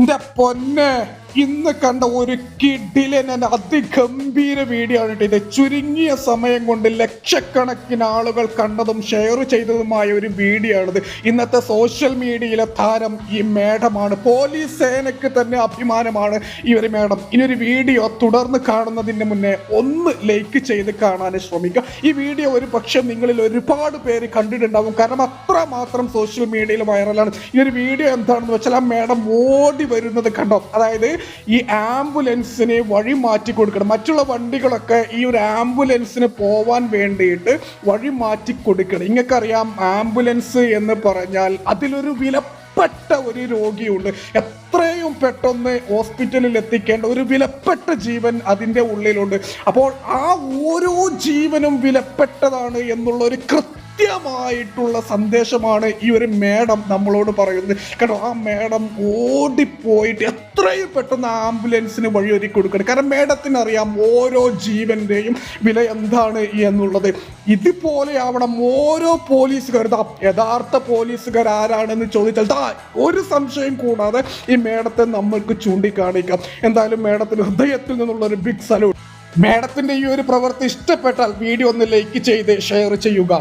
എന്റെ പൊന്നെ. ഇന്ന് കണ്ട ഒരു കിഡിലൻ അതിഗംഭീര വീഡിയോ ആണ് ഇത്. ചുരുങ്ങിയ സമയം കൊണ്ട് ലക്ഷക്കണക്കിന് ആളുകൾ കണ്ടതും ഷെയർ ചെയ്തതുമായ ഒരു വീഡിയോ ആണിത്. ഇന്നത്തെ സോഷ്യൽ മീഡിയയിലെ താരം ഈ മേഡമാണ്. പോലീസ് സേനയ്ക്ക് തന്നെ അഭിമാനമാണ് ഈ ഒരു മേഡം. ഇനി ഒരു വീഡിയോ തുടർന്ന് കാണുന്നതിന് മുന്നേ ഒന്ന് ലൈക്ക് ചെയ്ത് കാണാൻ ശ്രമിക്കുക. ഈ വീഡിയോ ഒരു പക്ഷേ നിങ്ങളിൽ ഒരുപാട് പേര് കണ്ടിട്ടുണ്ടാവും. കാരണം അത്രമാത്രം സോഷ്യൽ മീഡിയയിൽ വൈറലാണ് ഈ ഒരു വീഡിയോ എന്താണെന്ന് വെച്ചാൽ ആ മേഡം ഓടി വരുന്നത് കണ്ടോ? അതായത് ഈ ആംബുലൻസിനെ വഴി മാറ്റി കൊടുക്കണം. മറ്റുള്ള വണ്ടികളൊക്കെ ഈ ഒരു ആംബുലൻസിന് പോവാൻ വേണ്ടിയിട്ട് വഴി മാറ്റി കൊടുക്കണം. നിങ്ങൾക്കറിയാം ആംബുലൻസ് എന്ന് പറഞ്ഞാൽ അതിലൊരു വിലപ്പെട്ട ഒരു രോഗിയുണ്ട്. എത്രയും പെട്ടെന്ന് ഹോസ്പിറ്റലിൽ എത്തിക്കേണ്ട ഒരു വിലപ്പെട്ട ജീവൻ അതിന്റെ ഉള്ളിലുണ്ട്. അപ്പോൾ ആ ഓരോ ജീവനും വിലപ്പെട്ടതാണ് എന്നുള്ള ഒരു കൃത്യമായിട്ടുള്ള സന്ദേശമാണ് ഈ ഒരു മേഡം നമ്മളോട് പറയുന്നത്. കേട്ടോ ആ മേഡം ഓടിപ്പോയിട്ട് എത്രയും പെട്ടെന്ന് ആംബുലൻസിന് വഴിയൊരുക്കി കൊടുക്കണം. കാരണം മേഡത്തിന് അറിയാം ഓരോ ജീവന്റെയും വില എന്താണ് എന്നുള്ളത്. ഇതുപോലെ ആവണം ഓരോ പോലീസുകാർ യഥാർത്ഥ പോലീസുകാർ ആരാണെന്ന് ചോദിച്ചാൽ ദാ ഒരു സംശയം കൂടാതെ ഈ മേഡത്തെ നമ്മൾക്ക് ചൂണ്ടിക്കാണിക്കാം. എന്തായാലും മേഡത്തിന് ഹൃദയത്തിൽ നിന്നുള്ള ഒരു ബിഗ് സല്യൂട്ട് മേഡത്തിന്റെ ഈ ഒരു പ്രവൃത്തി ഇഷ്ടപ്പെട്ടാൽ വീഡിയോ ഒന്ന് ലൈക്ക് ചെയ്ത് ഷെയർ ചെയ്യുക.